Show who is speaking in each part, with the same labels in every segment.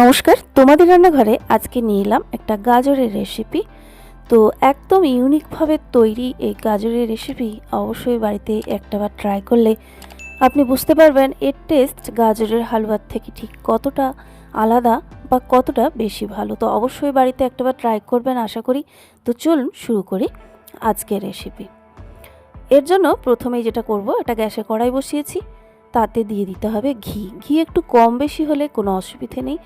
Speaker 1: নমস্কার, তোমাদের রান্নাঘরে আজকে নিয়ে এলাম একটা গাজরের রেসিপি তো একদম ইউনিকভাবে তৈরি এই গাজরের রেসিপি অবশ্যই বাড়িতে একটাবার ট্রাই করলে আপনি বুঝতে পারবেন এর টেস্ট গাজরের হালুয়ার থেকে ঠিক কতটা আলাদা বা কতটা বেশি ভালো। তো অবশ্যই বাড়িতে একটাবার ট্রাই করবেন আশা করি। তো চলুন শুরু করি আজকের রেসিপি এর জন্য প্রথমেই যেটা করব, এটা গ্যাসে কড়াই বসিয়েছি। তাতে দিয়ে দিতে হবে ঘি। ঘি একটু কম বেশি হলে কোনো অসুবিধে নেই।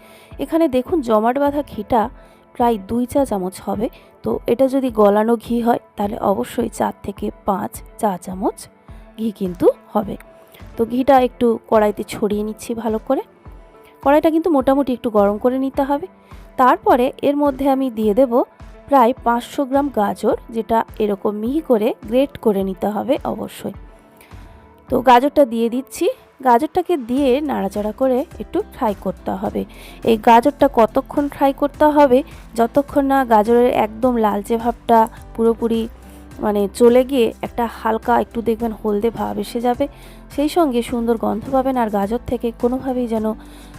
Speaker 1: এখানে দেখুন জমাট বাঁধা ঘিটা প্রায় দুই চা চামচ হবে। তো এটা যদি গলানো ঘি হয়, তাহলে অবশ্যই চার থেকে পাঁচ চা চামচ ঘি কিন্তু হবে। তো ঘিটা একটু কড়াইতে ছড়িয়ে নিচ্ছি ভালো করে। কড়াইটা কিন্তু মোটামুটি একটু গরম করে নিতে হবে। তারপরে এর মধ্যে আমি দিয়ে দেব প্রায় পাঁচশো গ্রাম গাজর, যেটা এরকম মিহি করে গ্রেট করে নিতে হবে অবশ্যই। তো গাজরটা দিয়ে দিচ্ছি। গাজরটাকে দিয়ে নাড়াচাড়া করে একটু ফ্রাই করতে হবে। এই গাজরটা কতক্ষণ ফ্রাই করতে হবে? যতক্ষণ না গাজরের একদম লালচে ভাবটা পুরোপুরি মানে চলে গিয়ে একটা হালকা একটু দেখবেন হলদে ভাব এসে যাবে। সেই সঙ্গে সুন্দর গন্ধ পাবেন আর গাজর থেকে কোনোভাবেই যেন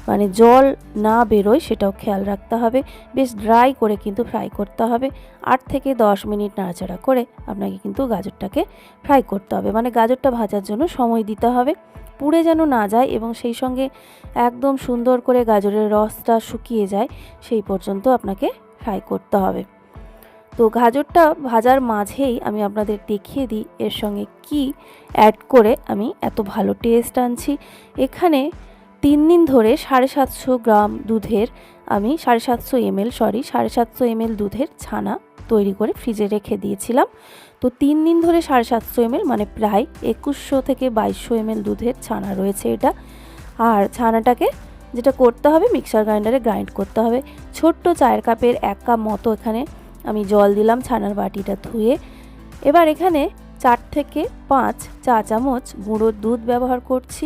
Speaker 1: মানে জল না বেরোয় সেটাও খেয়াল রাখতে হবে। বেশ ড্রাই করে কিন্তু ফ্রাই করতে হবে। আট থেকে দশ মিনিট নাড়াচাড়া করে আপনাকে কিন্তু গাজরটাকে ফ্রাই করতে হবে। মানে গাজরটা ভাজার জন্য সময় দিতে হবে। পুড়ে যেন না যায় এবং সেই সঙ্গে একদম সুন্দর করে গাজরের রসটা শুকিয়ে যায়, সেই পর্যন্ত আপনাকে ফ্রাই করতে হবে। তো গাজরটা ভাজার মাঝেই আমি আপনাদের দেখিয়ে দিই এর সঙ্গে কি অ্যাড করে আমি এত ভালো টেস্ট আনছি। এখানে তিন দিন ধরে সাড়ে সাতশো গ্রাম দুধের, আমি সাড়ে সাতশো এমএল সরি সাড়ে সাতশো এমএল দুধের ছানা তৈরি করে ফ্রিজে রেখে দিয়েছিলাম। তো তিন দিন ধরে সাড়ে সাতশো এমএল মানে প্রায় একুশশো থেকে বাইশশো এমএল দুধের ছানা রয়েছে এটা। আর ছানাটাকে যেটা করতে হবে, মিক্সার গ্রাইন্ডারে গ্রাইন্ড করতে হবে। ছোট্ট চায়ের কাপের এক কাপ মতো এখানে আমি জল দিলাম ছানার বাটিটা ধুয়ে। এবার এখানে চার থেকে পাঁচ চা চামচ গুঁড়োর দুধ ব্যবহার করছি।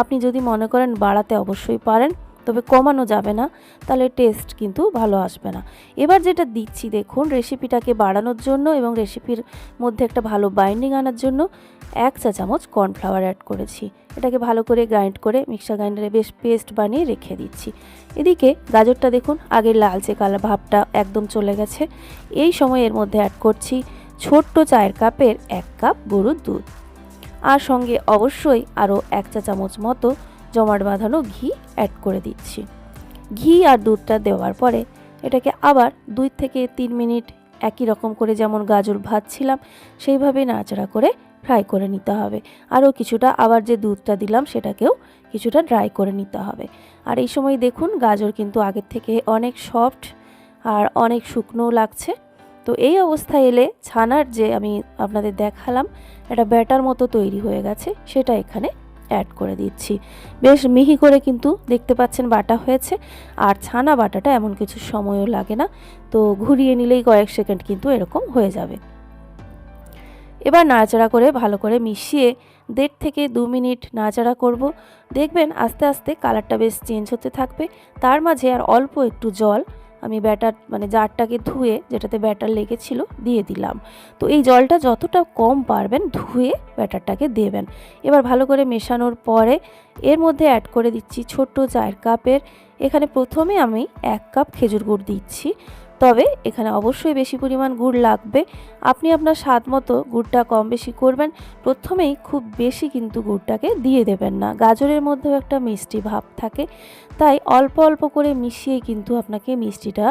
Speaker 1: আপনি যদি মনে করেন বাড়াতে অবশ্যই পারেন, তবে কমানো যাবে না, তাহলে টেস্ট কিন্তু ভালো আসবে না। এবার যেটা দিচ্ছি, দেখুন রেসিপিটাকে বাড়ানোর জন্য এবং রেসিপির মধ্যে একটা ভালো বাইন্ডিং আনার জন্য এক চা চামচ কর্নফ্লাওয়ার অ্যাড করেছি। এটাকে ভালো করে গ্রাইন্ড করে মিক্সার গ্রাইন্ডারে বেশ পেস্ট বানিয়ে রেখে দিচ্ছি। এদিকে গাজরটা দেখুন, আগের লালচে কালার ভাবটা একদম চলে গেছে। এই সময় এর মধ্যে অ্যাড করছি ছোট্ট চায়ের কাপের এক কাপ গরুর দুধ। আর সঙ্গে অবশ্যই আরও এক চা চামচ মতো জমাট বাঁধানো ঘি অ্যাড করে দিচ্ছি। ঘি আর দুধটা দেওয়ার পরে এটাকে আবার দুই থেকে তিন মিনিট একই রকম করে যেমন গাজর ভাজছিলাম, সেইভাবে নাড়াচাড়া করে ফ্রাই করে নিতে হবে। আরও কিছুটা আবার যে দুধটা দিলাম সেটাকেও কিছুটা ড্রাই করে নিতে হবে। আর এই সময় দেখুন গাজর কিন্তু আগের থেকে অনেক সফট আর অনেক শুকনোও লাগছে। তো এই অবস্থায় এলে ছানার যে আমি আপনাদের দেখালাম, একটা ব্যাটার মতো তৈরি হয়ে গেছে, সেটা এখানে অ্যাড করে দিচ্ছি। বেশ মিহি করে কিন্তু দেখতে পাচ্ছেন বাটা হয়েছে, আর ছানা বাটাটা এমন কিছু সময়ও লাগে না, তো ঘুরিয়ে নিলেই কয়েক সেকেন্ড কিন্তু এরকম হয়ে যাবে। এবার নাড়াচাড়া করে ভালো করে মিশিয়ে দেড় থেকে দু মিনিট নাড়াচাড়া করব। দেখবেন আস্তে আস্তে কালারটা বেশ চেঞ্জ হতে থাকবে, তার মাঝে আর অল্প একটু জল আমি ব্যাটার মানে জারটাকে ধুয়ে, যেটাতে ব্যাটার লেগেছিল, দিয়ে দিলাম। তো এই জলটা যতটা কম পারবেন, ধুয়ে ব্যাটারটাকে দেবেন। এবার ভালো করে মেশানোর পরে, এর মধ্যে অ্যাড করে দিচ্ছি ছোট্ট চায়ের কাপের এখানে প্রথমে আমি এক কাপ খেজুর গুড় দিচ্ছি। তবে এখানে অবশ্যই বেশি পরিমাণ গুড় লাগবে। আপনি আপনার স্বাদ মতো গুড়টা কম বেশি করবেন। প্রথমেই খুব বেশি কিন্তু গুড়টাকে দিয়ে দেবেন না। গাজরের মধ্যেও একটা মিষ্টি ভাব থাকে। তাই অল্প অল্প করে মিশিয়ে কিন্তু আপনাকে মিষ্টিটা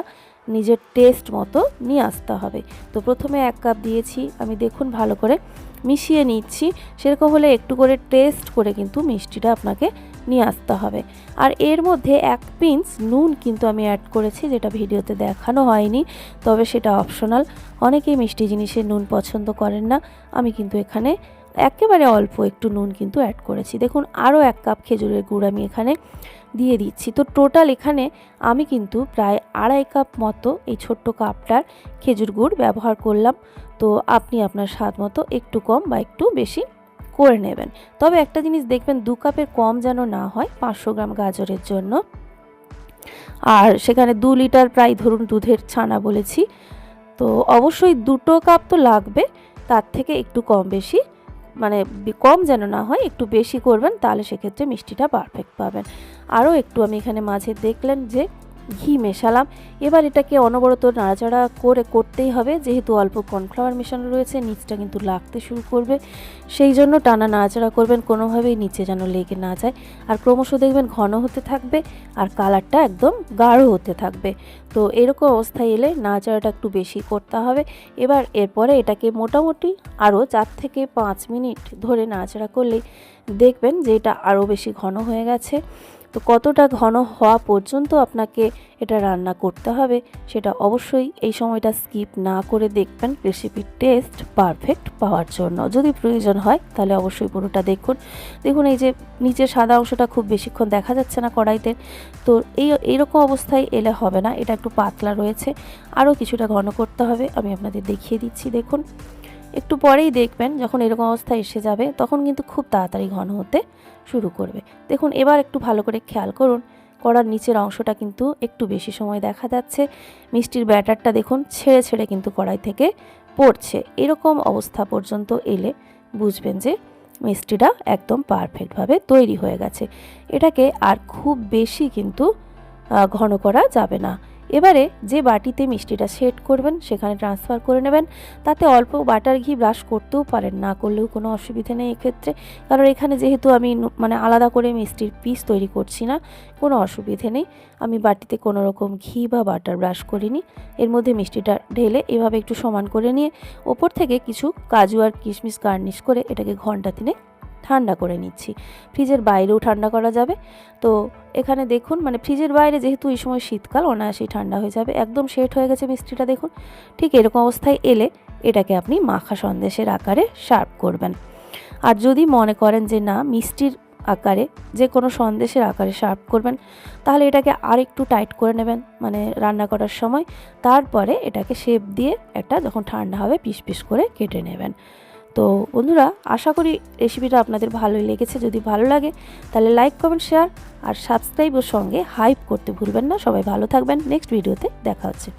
Speaker 1: নিজের টেস্ট মতো নিয়ে আসতে হবে। তো প্রথমে এক কাপ দিয়েছি। আমি দেখুন ভালো করে মিশিয়ে নিচ্ছি। সেরকম হলে একটু করে টেস্ট করে কিন্তু মিষ্টিটা আপনাকে নিয়ে আসতে হবে। আর এর মধ্যে এক পিঞ্চ নুন কিন্তু আমি অ্যাড করেছি, যেটা ভিডিওতে দেখানো হয়নি, তবে সেটা অপশনাল অনেকেই মিষ্টি জিনিসে নুন পছন্দ করেন না। আমি কিন্তু এখানে একেবারে অল্প একটু নুন কিন্তু অ্যাড করেছি। দেখুন, আরও এক কাপ খেজুরের গুড় আমি এখানে দিয়ে দিচ্ছি। তো টোটাল এখানে আমি কিন্তু প্রায় আড়াই কাপ মতো এই ছোট্ট কাপটার খেজুর গুড় ব্যবহার করলাম। তো আপনি আপনার স্বাদ মতো একটু কম বা একটু বেশি করে নেবেন। তবে একটা জিনিস দেখবেন, দু কাপের কম যেন না হয় পাঁচশো গ্রাম গাজরের জন্য। আর সেখানে দু লিটার প্রায় ধরুন দুধের ছানা বলেছি। তো অবশ্যই দুটো কাপ তো লাগবে, তার থেকে একটু কম বেশি। মানে কম যেন না হয় একটু বেশি করবেন, তাহলে সেক্ষেত্রে মিষ্টিটা পারফেক্ট পাবেন। আরও একটু আমি এখানে মাঝে দেখলেন যে ঘি মেশালাম। এবার এটাকে অনবরত নাড়াচাড়া করে করতেই হবে। যেহেতু অল্প কর্নফ্লাওয়ার মেশানো রয়েছে, নিচটা কিন্তু লাগতে শুরু করবে। সেই জন্য টানা নাড়াচাড়া করবেন, কোনোভাবেই নিচে যেন লেগে না যায়। আর ক্রমশ দেখবেন ঘন হতে থাকবে আর কালারটা একদম গাঢ় হতে থাকবে। তো এরকম অবস্থায় এলে নাড়াচাড়াটা একটু বেশি করতে হবে। এবার এরপরে এটাকে মোটামুটি আরও চার থেকে পাঁচ মিনিট ধরে নাড়াচাড়া করলেই দেখবেন যে এটা আরও বেশি ঘন হয়ে গেছে। তো কতটা ঘন হওয়া পর্যন্ত আপনাকে এটা রান্না করতে হবে সেটা অবশ্যই এই সময়টা স্কিপ না করে দেখবেন। রেসিপির টেস্ট পারফেক্ট পাওয়ার জন্য। যদি প্রয়োজন হয়, তাহলে অবশ্যই পুরোটা দেখুন। দেখুন, এই যে নিচের সাদা অংশটা খুব বেশিক্ষণ দেখা যাচ্ছে না কড়াইতে। তো এই এইরকম অবস্থায় এলে হবে না। এটা একটু পাতলা রয়েছে। আরও কিছুটা ঘন করতে হবে। আমি আপনাদের দেখিয়ে দিচ্ছি, দেখুন। একটু পরেই দেখবেন যখন এরকম অবস্থা এসে যাবে, তখন কিন্তু খুব তাড়াতাড়ি ঘন হতে শুরু করবে। দেখুন, এবার একটু ভালো করে খেয়াল করুন, কড়ার নিচের অংশটা কিন্তু একটু বেশি সময় দেখা যাচ্ছে। মিষ্টির ব্যাটারটা দেখুন, ছেড়ে ছেড়ে কিন্তু কড়াই থেকে পড়ছে। এরকম অবস্থা পর্যন্ত এলে বুঝবেন যে মিষ্টিটা একদম পারফেক্টভাবে তৈরি হয়ে গেছে। এটাকে আর খুব বেশি কিন্তু ঘন করা যাবে না। এবারে যে বাটিতে মিষ্টিটা সেট করবেন, সেখানে ট্রান্সফার করে নেবেন। তাতে অল্প বাটার ঘি ব্রাশ করতেও পারেন, না করলেও কোনো অসুবিধে নেই এক্ষেত্রে। কারণ এখানে যেহেতু আমি মানে আলাদা করে মিষ্টির পিস তৈরি করছি না, কোনো অসুবিধে নেই। আমি বাটিতে কোনো রকম ঘি বা বাটার ব্রাশ করিনি। এর মধ্যে মিষ্টিটা ঢেলে এভাবে একটু সমান করে নিয়ে, ওপর থেকে কিছু কাজু আর কিশমিশ গার্নিশ করে এটাকে ঘণ্টা তিনে ঠান্ডা করে নিচ্ছি। ফ্রিজের বাইরেও ঠান্ডা করা যাবে। তো এখানে দেখুন মানে ফ্রিজের বাইরে যেহেতু এই সময় শীতকাল, অনায়াসেই ঠান্ডা হয়ে যাবে। একদম সেট হয়ে গেছে মিষ্টিটা দেখুন। ঠিক এরকম অবস্থায় এলে এটাকে আপনি মাখা সন্দেশের আকারে সার্ভ করবেন। আর যদি মনে করেন যে না, মিষ্টির আকারে যে কোনো সন্দেশের আকারে সার্ভ করবেন, তাহলে এটাকে আর একটু টাইট করে নেবেন মানে রান্না করার সময়। তারপরে এটাকে শেপ দিয়ে একটা যখন ঠান্ডা হবে, পিস পিস করে কেটে নেবেন। তো বন্ধুরা, আশা করি রেসিপিটা আপনাদের ভালোই লেগেছে। যদি ভালো লাগে, তাহলে লাইক কমেন্ট শেয়ার আর সাবস্ক্রাইব ওর সঙ্গে হাইপ করতে ভুলবেন না। সবাই ভালো থাকবেন। নেক্সট ভিডিওতে দেখা হচ্ছে।